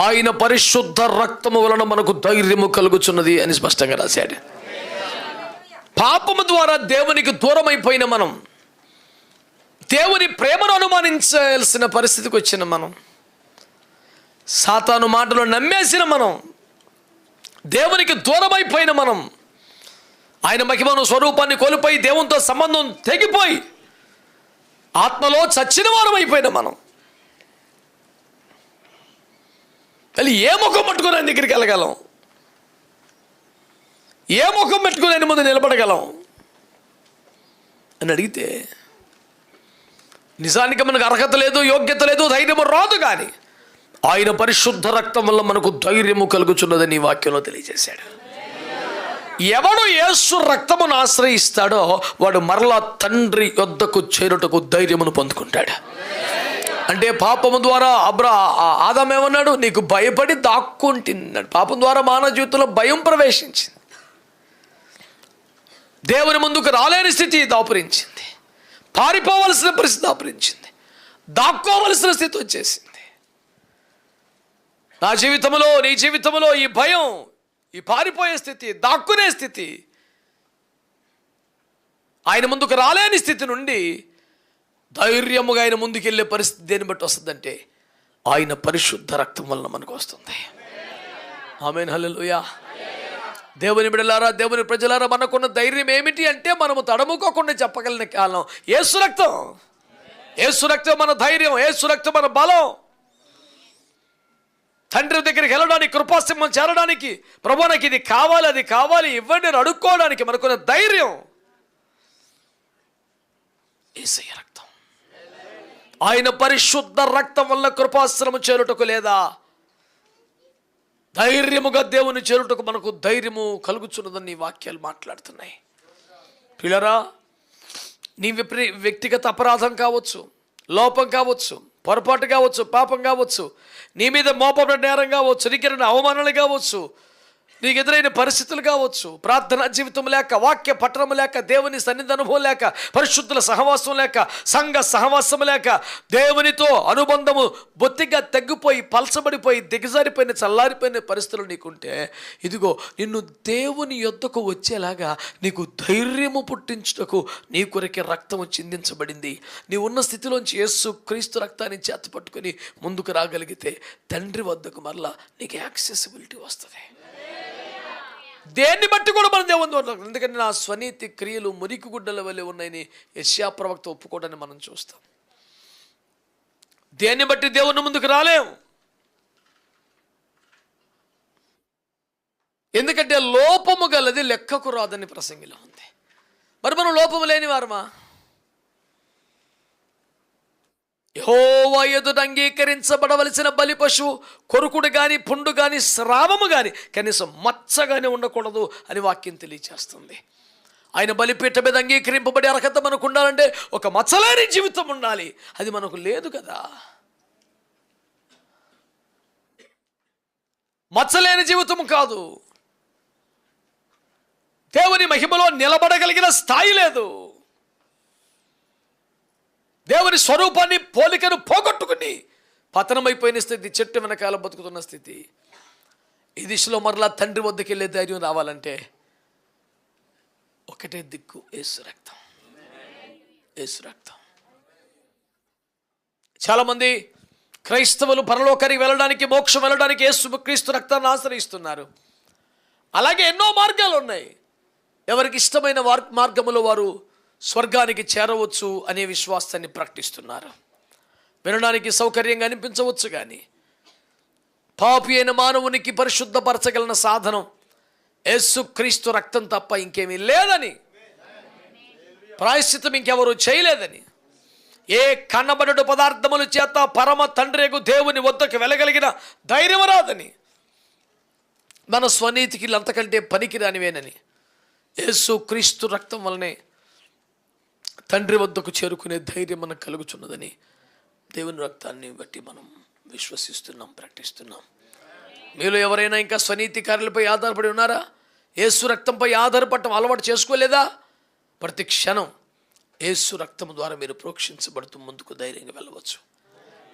ఆయన పరిశుద్ధ రక్తము వలన మనకు ధైర్యము కలుగుచున్నది అని స్పష్టంగా రాశాడు. పాపము ద్వారా దేవునికి దూరమైపోయిన మనం దేవుని ప్రేమను అనుమానించాల్సిన పరిస్థితికి వచ్చిన మనం సాతాను మాటలు నమ్మేసిన మనం దేవునికి దూరమైపోయిన మనం ఆయన మహిమను స్వరూపాన్ని కోల్పోయి దేవునితో సంబంధం తెగిపోయి ఆత్మలో చచ్చిన వారం అయిపోయిన మనం. మళ్ళీ ఏ ముఖం పట్టుకుని ఆయన దగ్గరికి వెళ్ళగలం? ఏ ముఖం పెట్టుకుని ఆయన ముందు నిలబడగలం? అని అడిగితే నిజానికి మనకు అర్హత లేదు యోగ్యత లేదు ధైర్యము రాదు కానీ ఆయన పరిశుద్ధ రక్తం వల్ల మనకు ధైర్యము కలుగుచున్నదని వాక్యంలో తెలియజేశాడు. ఎవడు యేసు రక్తమును ఆశ్రయిస్తాడో వాడు మరలా తండ్రి యొద్దకు చేరుటకు ధైర్యమును పొందుకుంటాడు. అంటే పాపము ద్వారా అబ్రా ఆదాం ఏమన్నాడు? నీకు భయపడి దాక్కుంటున్నాడు. పాపం ద్వారా మానవ జీవితంలో భయం ప్రవేశించింది. దేవుని ముందుకు రాలేని స్థితి దాపురించింది. పారిపోవలసిన పరిస్థితి దాపురించింది. దాక్కోవలసిన స్థితి వచ్చేసింది. నా జీవితంలో నీ జీవితంలో ఈ భయం ఈ పారిపోయే స్థితి దాక్కునే స్థితి ఆయన ముందుకు రాలేని స్థితి నుండి ధైర్యముగా ఆయన ముందుకెళ్ళే పరిస్థితి దేన్ని బట్టి వస్తుందంటే ఆయన పరిశుద్ధ రక్తం వలన మనకు వస్తుంది. ఆమెన్ హలోయా దేవుని బిడలారా దేవుని ప్రజలారా మనకున్న ధైర్యం ఏమిటి అంటే మనము తడముకోకుండా చెప్పగలిగిన కాలం. ఏసు రక్తం. ఏసు రక్తం మన ధైర్యం ఏసు రక్తం మన బలం. తండ్రి దగ్గరికి వెళ్ళడానికి కృపాసింహం చేరడానికి ప్రభు నాకు ఇది కావాలి అది కావాలి ఇవ్వండి అని అడుక్కోవడానికి మనకున్న ధైర్యం. ఏసయ్య రక్తం. ఆయన పరిశుద్ధ రక్తం వల్ల కృపాశ్రమ చేరుటకు లేదా? ధైర్యముగా దేవుని చేరుటకు మనకు ధైర్యము కలుగుచున్నదని వాక్యాలు మాట్లాడుతున్నాయి. పిల్లరా నీ విపరీ వ్యక్తిగత అపరాధం కావచ్చు లోపం కావచ్చు పొరపాటు కావచ్చు పాపం కావచ్చు నీ మీద మోపబడిన నేరం కావచ్చు నీకు అవమానాలు కావచ్చు నీకు ఎదురైన పరిస్థితులు కావచ్చు ప్రార్థనా జీవితం లేక వాక్య పట్టణం లేక దేవుని సన్నిధి అనుభవం లేక పరిశుద్ధుల సహవాసం లేక సంఘ సహవాసం లేక దేవునితో అనుబంధము బొత్తిగా తగ్గిపోయి పలసబడిపోయి దిగజారిపోయిన చల్లారిపోయిన పరిస్థితులు నీకుంటే ఇదిగో నిన్ను దేవుని యొద్దకు వచ్చేలాగా నీకు ధైర్యము పుట్టించుటకు నీ కొరకే రక్తము చిందించబడింది. నీ ఉన్న స్థితిలోంచి యేసు క్రీస్తు రక్తాన్ని చేత ముందుకు రాగలిగితే తండ్రి వద్దకు మరలా నీకు యాక్సెసిబిలిటీ వస్తుంది. దేన్ని బట్టి కూడా మనం దేవుని వద్దకు ఎందుకంటే నా స్వనీతి క్రియలు మురికి గుడ్డల వల్లే ఉన్నాయని యశ్యా ప్రవక్త ఒప్పుకోవడాన్ని మనం చూస్తాం. దేన్ని బట్టి దేవుని ముందుకు రాలేము ఎందుకంటే లోపము గలది లెక్కకు రాదని ప్రసంగిలో ఉంది. మరి మనం లోపము లేని వారమా? యహోవా ఎదుట అంగీకరించబడవలసిన బలి పశువు కొరుకుడు గాని పుండు గాని స్రావము గాని కనీసం మచ్చగానే ఉండకూడదు అని వాక్యం తెలియజేస్తుంది ఆయన బలిపీఠ మీద అంగీకరింపబడి అర్హత మనకు ఉండాలంటే ఒక మచ్చలేని జీవితం ఉండాలి. అది మనకు లేదు కదా. మచ్చలేని జీవితం కాదు. దేవుని మహిమలో నిలబడగలిగిన స్థాయి లేదు. దేవుని స్వరూపాన్ని పోలికను పోగొట్టుకుని పతనమైపోయిన స్థితి చెట్టు వెనకాల బతుకుతున్న స్థితి. ఈ దిశలో మరలా తండ్రి వద్దకు వెళ్ళే ధైర్యం రావాలంటే ఒకటే దిక్కు ఏసు రక్తం. ఏసు రక్తం. చాలామంది క్రైస్తవులు పరలోకానికి వెళ్ళడానికి మోక్షం వెళ్ళడానికి యేసు క్రీస్తు రక్తాన్ని ఆశ్రయిస్తున్నారు. అలాగే ఎన్నో మార్గాలు ఉన్నాయి. ఎవరికి ఇష్టమైన వార్ మార్గములో వారు స్వర్గానికి చేరవచ్చు అనే విశ్వాసాన్ని ప్రకటిస్తున్నారు. వినడానికి సౌకర్యంగా అనిపించవచ్చు కానీ పాపి అయిన మానవునికి పరిశుద్ధపరచగలన సాధనం యేసు క్రీస్తు రక్తం తప్ప ఇంకేమీ లేదని ప్రాయశ్చితం ఇంకెవరు చేయలేదని ఏ కన్నబడు పదార్థముల చేత పరమ తండ్రికు దేవుని వద్దకు వెళ్ళగలిగిన ధైర్యం రాదని మన స్వనీతికి అంతకంటే పనికిరానివేనని యేసు క్రీస్తు రక్తం వలనే తండ్రి వద్దకు చేరుకునే ధైర్యం మనకు కలుగుచున్నదని దేవుని రక్తాన్ని బట్టి మనం విశ్వసిస్తున్నాం ప్రకటిస్తున్నాం. మీలో ఎవరైనా ఇంకా స్వనీతి కార్యాలపై ఆధారపడి ఉన్నారా? ఏసు రక్తంపై ఆధారపడటం అలవాటు చేసుకోలేదా? ప్రతి క్షణం ఏసు రక్తం ద్వారా మీరు ప్రోక్షించబడుతూ ముందుకు ధైర్యంగా వెళ్ళవచ్చు.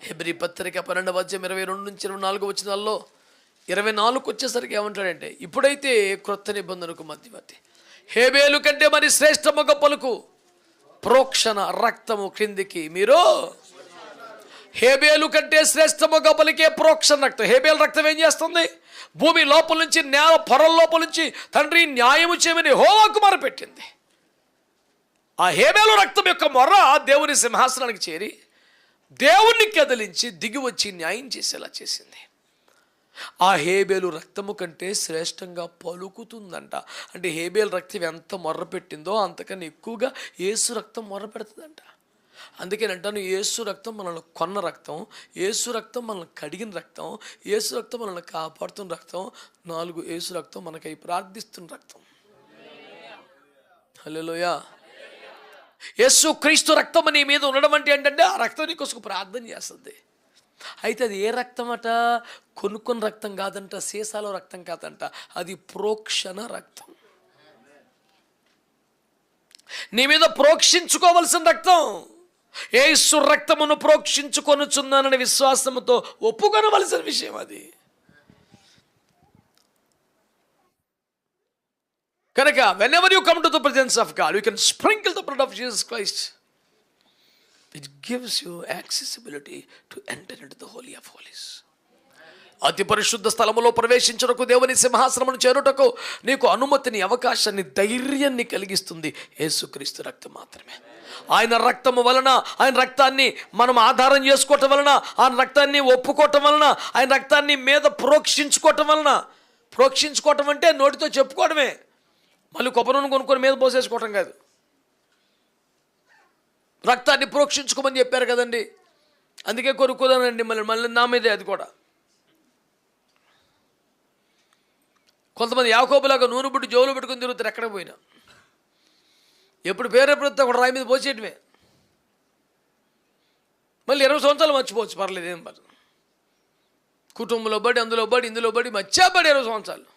హెబ్రి పత్రిక పన్నెండవ అధ్యాయం ఇరవై రెండు నుంచి ఇరవై నాలుగు వచ్చినాల్లో ఇరవై నాలుగు వచ్చేసరికి ఏమంటాడంటే ఇప్పుడైతే క్రొత్త నిబంధనకు మధ్యవర్తి. హేబేలు కంటే మరి శ్రేష్టముగ పలుకు ప్రోక్షణ రక్తము క్రిందికి. మీరు హేబేలు కంటే శ్రేష్టముగా పలికే ప్రోక్షణ రక్తం. హేబేలు రక్తం ఏం చేస్తుంది? భూమి లోపల నుంచి నేల పొరల లోపల నుంచి తండ్రి న్యాయము చేయమని హోవాకు మొరపెట్టింది. ఆ హేబేలు రక్తం యొక్క మొర్ర దేవుని సింహాసనానికి చేరి దేవుణ్ణి కదిలించి దిగి వచ్చి న్యాయం చేసేలా చేసింది. ఆ హేబేలు రక్తము కంటే శ్రేష్టంగా పలుకుతుందంట. అంటే హేబేలు రక్తం ఎంత మొర్ర పెట్టిందో అంతకన్నా ఎక్కువగా ఏసు రక్తం మొర్ర పెడుతుందంట. అందుకని అంటాను ఏసు రక్తం మనల్ని కొన్న రక్తం ఏసు రక్తం మనల్ని కడిగిన రక్తం ఏసు రక్తం మనల్ని కాపాడుతున్న రక్తం నాలుగు ఏసు రక్తం మనకై ప్రార్థిస్తున్న రక్తం. హలోయా యేసు క్రీస్తు రక్తం నీ మీద ఉండడం అంటే ఏంటంటే ఆ రక్తం నీకోసం ప్రార్థన చేస్తుంది. అయితే అది ఏ రక్తం అట కొనుక్కున్న రక్తం కాదంట సీసాలో రక్తం కాదంట. అది ప్రోక్షణ రక్తం. నీ మీద ప్రోక్షించుకోవలసిన రక్తం. ఏసు రక్తమును ప్రోక్షించుకొనుచున్నానని విశ్వాసముతో ఒప్పుకొనవలసిన విషయం అది. కనుక whenever you come to the presence of God you can sprinkle the blood of Jesus Christ it gives you accessibility to enter in the holy of holies అతి పరిశుద్ధ స్థలములో ప్రవేశించడకు దేవుని సింహాసనమును చేరుటకు నీకు అనుమతిని అవకాశాన్ని ధైర్యాన్ని కలిగిస్తుంది యేసుక్రీస్తు రక్తం మాత్రమే. ఆయన రక్తము వలన ఆయన రక్తాన్ని మనం ఆధారం చేసుకోవటం వలన ఆయన రక్తాన్ని ఒప్పుకోవటం వలన ఆయన రక్తాన్ని మీద ప్రోక్షించుకోవటం వలన ప్రోక్షించుకోవటం అంటే నోటితో చెప్పుకోవడమే మళ్ళీ కొబ్బరి కొనుక్కొని మీద పోసేసుకోవటం కాదు. రక్తాన్ని ప్రోక్షించుకోమని చెప్పారు కదండి. అందుకే కొనుక్కోదానండి మళ్ళీ మళ్ళీ నా మీదే అది కూడా. కొంతమంది యాకోబులాగా నూనె పుట్టి జోలు పెట్టుకుని తిరుగుతారు ఎక్కడ పోయినా. ఎప్పుడు పేరెప్పుడు ఎప్పుడు ఒక రాయి మీద పోసేయటమే. మళ్ళీ ఇరవై సంవత్సరాలు మర్చిపోవచ్చు పర్లేదు ఏం పర్లేదు. కుటుంబంలో బడి అందులో బడి ఇందులో బడి మర్చా ఇరవై సంవత్సరాలు.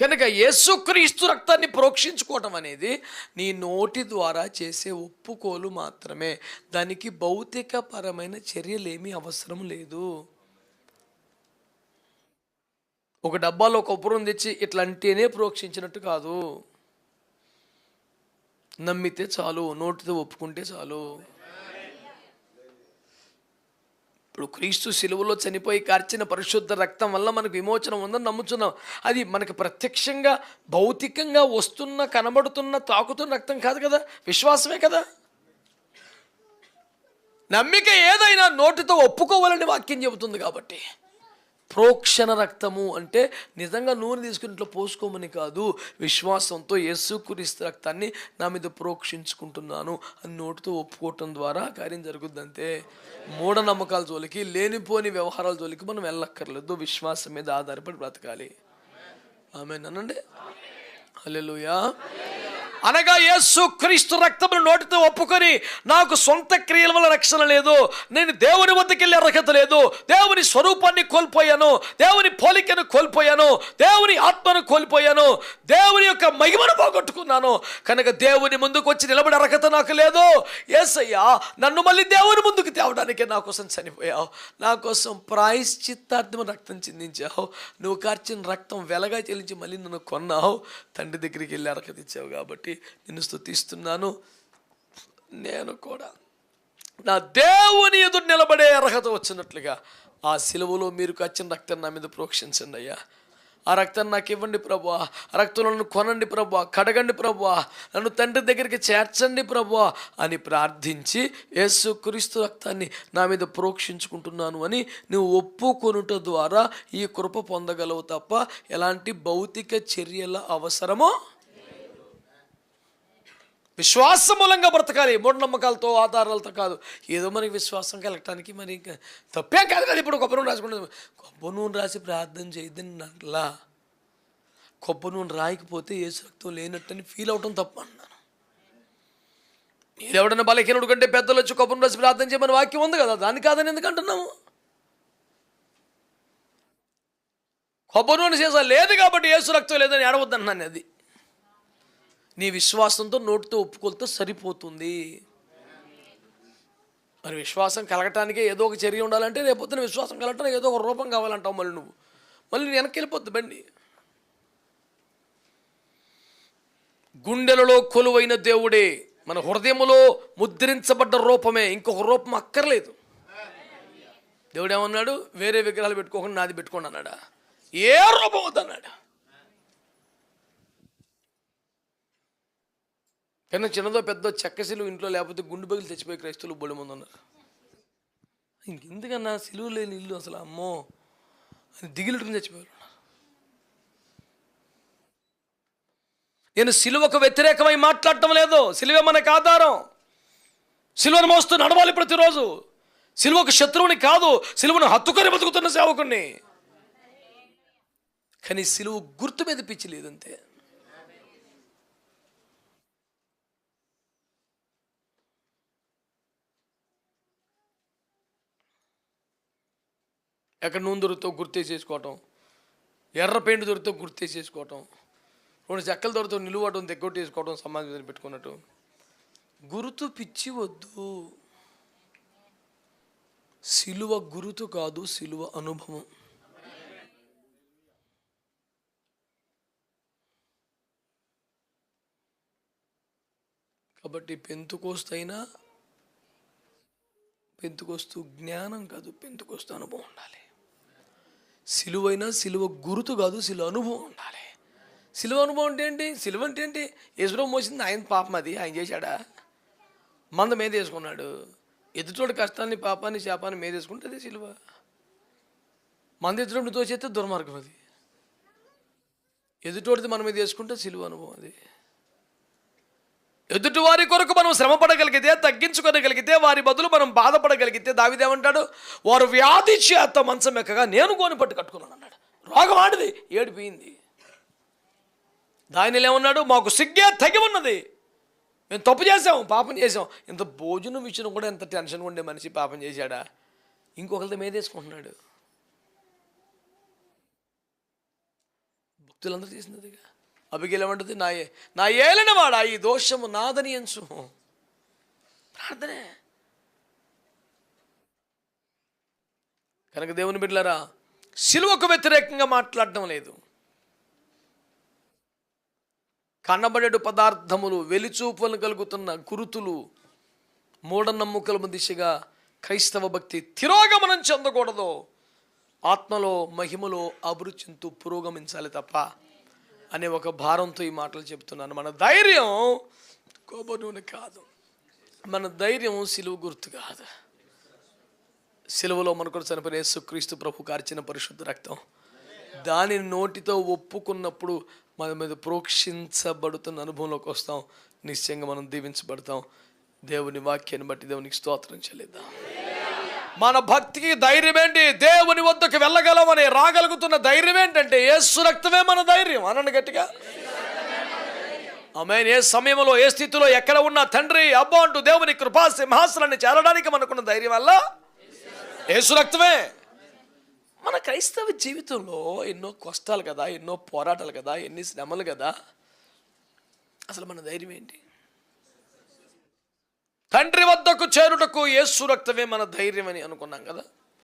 కనుక యేసుక్రీస్తు రక్తాన్ని ప్రోక్షించుకోవటం అనేది నీ నోటి ద్వారా చేసే ఒప్పుకోలు మాత్రమే. దానికి భౌతిక పరమైన చర్యలేమీ అవసరం లేదు. ఒక డబ్బాలో కొబ్బరిని తెచ్చి ఇట్లా అంటేనే ప్రోక్షించినట్టు కాదు. నమ్మితే చాలు నోటితో ఒప్పుకుంటే చాలు. ఇప్పుడు క్రీస్తు సిలువలో చనిపోయి కార్చిన పరిశుద్ధ రక్తం వల్ల మనకు విమోచనం ఉందని నమ్ముతున్నాం అది మనకి ప్రత్యక్షంగా భౌతికంగా వస్తున్న కనబడుతున్న తాకుతున్న రక్తం కాదు కదా? విశ్వాసమే కదా? నమ్మిక ఏదైనా నోటితో ఒప్పుకోవాలని వాక్యం చెబుతుంది కాబట్టి. ప్రోక్షణ రక్తము అంటే నిజంగా నూనె తీసుకుని ఇంట్లో పోసుకోమని కాదు విశ్వాసంతో యేసుక్రీస్తు రక్తాన్ని నా మీద ప్రోక్షించుకుంటున్నాను అని నోటితో ఒప్పుకోవటం ద్వారా కార్యం జరుగుద్దంతే. మూఢనమ్మకాల జోలికి లేనిపోని వ్యవహారాల జోలికి మనం వెళ్ళక్కర్లేదు. విశ్వాసం మీద ఆధారపడి బ్రతకాలి. ఆమె అనండి. హల్లెలూయా. అనగా యేసు క్రీస్తు రక్తమును నోటితో ఒప్పుకొని నాకు సొంత క్రియల వల్ల రక్షణ లేదు నేను దేవుని వద్దకు వెళ్ళే అర్హత లేదు దేవుని స్వరూపాన్ని కోల్పోయాను దేవుని పోలికను కోల్పోయాను దేవుని ఆత్మను కోల్పోయాను దేవుని యొక్క మహిమను పోగొట్టుకున్నాను. కనుక దేవుని ముందుకు వచ్చి నిలబడే అర్హత నాకు లేదు. ఏసయ్యా నన్ను మళ్ళీ దేవుని ముందుకు తేవడానికే నా కోసం చనిపోయావు. నా కోసం ప్రాయశ్చిత్తార్థం రక్తం చిందించావు. నువ్వు కార్చిన రక్తం వెలగా చెల్లించి మళ్ళీ నన్ను కొన్నావు. తండ్రి దగ్గరికి వెళ్ళి అర్హత ఇచ్చావు కాబట్టి నిన్ను స్థుతిస్తున్నాను నేను కూడా. నా దేవుని ఎదురు నిలబడే అర్హత వచ్చినట్లుగా ఆ సిలువలో మీరు వచ్చిన రక్తం నా మీద ప్రోక్షించండి అయ్యా. ఆ రక్తాన్ని నాకు ఇవ్వండి ప్రభా ఆ రక్తంలో కొనండి ప్రభా కడగండి ప్రభా నన్ను తండ్రి దగ్గరికి చేర్చండి ప్రభా అని ప్రార్థించి యేసు క్రీస్తు రక్తాన్ని నా మీద ప్రోక్షించుకుంటున్నాను అని నువ్వు ఒప్పుకొనుట ద్వారా ఈ కృప పొందగలవు తప్ప ఎలాంటి భౌతిక చర్యల అవసరమో విశ్వాసం మూలంగా బ్రతకాలి. మూఢనమ్మకాలతో ఆధారాలతో కాదు. ఏదో మనకి విశ్వాసం కలగటానికి మరి ఇంకా తప్పేం కాదు కదా ఇప్పుడు కొబ్బరి నూనె రాసుకుంటుంది కొబ్బరి నూనె రాసి ప్రార్థన చేయద్దని అట్లా కొబ్బరి నూనె రాయకపోతే ఏ రక్తం లేనట్టని ఫీల్ అవటం తప్పు అన్నాను. మీరు ఎవడన్నా బలహీనుడు కంటే పెద్దలు వచ్చి కొబ్బరి రాసి ప్రార్థన చేయమని వాక్యం ఉంది కదా? దాన్ని కాదని ఎందుకంటున్నాము కొబ్బరి నూనె చేసా లేదు కాబట్టి ఏసు రక్తం లేదని ఏడవద్దన్నాను అది. నీ విశ్వాసంతో నోటితో ఒప్పుకోలతో సరిపోతుంది. మరి విశ్వాసం కలగటానికే ఏదో ఒక చర్య ఉండాలంటే రేపొద్దున విశ్వాసం కలగటానికి ఏదో ఒక రూపం కావాలంటావు మళ్ళీ నువ్వు. మళ్ళీ వెనక్కి వెళ్ళిపోద్ది బండి. గుండెలలో కొలువైన దేవుడే మన హృదయములో ముద్రించబడ్డ రూపమే. ఇంకొక రూపం అక్కర్లేదు. దేవుడు ఏమన్నాడు వేరే విగ్రహాలు పెట్టుకోకుండా నాది పెట్టుకోండి అన్నాడా? ఏ రూపం వద్దన్నాడా? కానీ చిన్నదో పెద్ద చెక్క సిలువ ఇంట్లో లేకపోతే గుండు బగిలి తెచ్చిపోయి క్రైస్తువులు బొడి ముందు ఉన్నారు. ఇంకెందుకన్నా సిలువు లేని ఇల్లు అసలు అమ్మో. అని దిగిలుట్టుకుని చచ్చిపోయారు. నేను సిలువకు వ్యతిరేకమై మాట్లాడటం లేదు. సిలువే మనకు ఆధారం. సిలువను మోస్తూ నడవాలి ప్రతిరోజు. సిలువకు శత్రువుని కాదు. సిలువను హత్తుకొని బతుకుతున్న సేవకుణ్ణి. కానీ సిలువు గుర్తు మీద పిచ్చి లేదంతే. ఎక్కడ నూనె దొరుకుతో గుర్తే చేసుకోవటం ఎర్ర పెయింట్ దొరికితే గుర్తే చేసుకోవటం రెండు చెక్కలు దొరికితే నిలువటం ఎగ్గొట్టేసుకోవటం సమాజం మీద పెట్టుకున్నట్టు. గురుతు పిచ్చి వద్దు. సిలువ గురుతు కాదు సిలువ అనుభవం. కాబట్టి పెంతుకోస్తైనా పెంతుకొస్తూ జ్ఞానం కాదు పెంతుకొస్తూ అనుభవం ఉండాలి. సిలువైన సిలువ గురుతు కాదు సిలువ అనుభవం ఉండాలి. సిలువ అనుభవం అంటే ఏంటి? సిలువ అంటే ఏంటి? యశ్వరం మోసింది ఆయన పాపం అది ఆయన చేశాడా? మంద మీద వేసుకున్నాడు? ఎదుటోడి కష్టాన్ని పాపాన్ని శాపాన్ని మీద వేసుకుంటే అదే సిలువ. మంద ఎదుటోడిని తోచేస్తే దుర్మార్గం అది. ఎదుటోడిది మన మీద వేసుకుంటే సిలువ అనుభవం అది. ఎదుటి వారి కొరకు మనం శ్రమ పడగలిగితే తగ్గించుకోగలిగితే వారి బదులు మనం బాధపడగలిగితే దావిదేమంటాడు వారు వ్యాధి చేత మంచం ఎక్కగా నేను గోని పట్టు కట్టుకున్నాను అన్నాడు. రోగం ఆడిది ఏడిపోయింది. దానిలో ఏమన్నాడు? మాకు సిగ్గే తగి ఉన్నది. మేము తప్పు చేసాం పాపం చేసాం ఇంత భోజనం ఇచ్చిన కూడా ఎంత టెన్షన్ ఉండే మనిషి పాపం చేశాడా? ఇంకొకరితో మేదేసుకుంటున్నాడు భక్తులందరూ చేసినదిగా. అభిగేలమంటుంది నా నా ఏలిన ఈ దోషము నాదని ఎంచు ప్రార్థనే కనుక దేవుని బిడ్డలరా సిలువకు వ్యతిరేకంగా మాట్లాడడం లేదు కనబడేటు పదార్థములు వెలిచూపులను కలుగుతున్న గురుతులు మూఢనమ్మకల దిశగా క్రైస్తవ భక్తి తిరోగమనం చెందకూడదు ఆత్మలో మహిమలో అభిరుచింతూ పురోగమించాలి తప్ప అనే ఒక భారంతో ఈ మాటలు చెప్తున్నాను. మన ధైర్యం కొబ్బరి నూనె కాదు. మన ధైర్యం సిలువు గుర్తు కాదు. సిలువలో మనకు చనిపోయిన యేసుక్రీస్తు ప్రభు కార్చిన పరిశుద్ధ రక్తం దానిని నోటితో ఒప్పుకున్నప్పుడు మన మీద ప్రోక్షించబడుతున్న అనుభవంలోకి వస్తాం. నిశ్చయంగా మనం దీవించబడతాం. దేవుని వాక్యాన్ని బట్టి దేవునికి స్తోత్రం చెల్లిద్దాం. మన భక్తికి ధైర్యం ఏంటి? దేవుని వద్దకు వెళ్ళగలమని రాగలుగుతున్న ధైర్యం ఏంటంటే యేసు రక్తమే మన ధైర్యం. అనండి గట్టిగా. ఆమె ఏ సమయంలో ఏ స్థితిలో ఎక్కడ ఉన్నా తండ్రి అబ్బా అంటూ దేవుని కృపా సింహాసనాన్ని చేరడానికి మనకున్న ధైర్యం వల్ల యేసు రక్తమే. మన క్రైస్తవ జీవితంలో ఎన్నో కష్టాలు కదా ఎన్నో పోరాటాలు కదా ఎన్ని శ్రమలు కదా అసలు మన ధైర్యం ఏంటి? తండ్రి వద్దకు చేరుటకు యేసు రక్తమే మన ధైర్యం అని అనుకున్నాం కదా?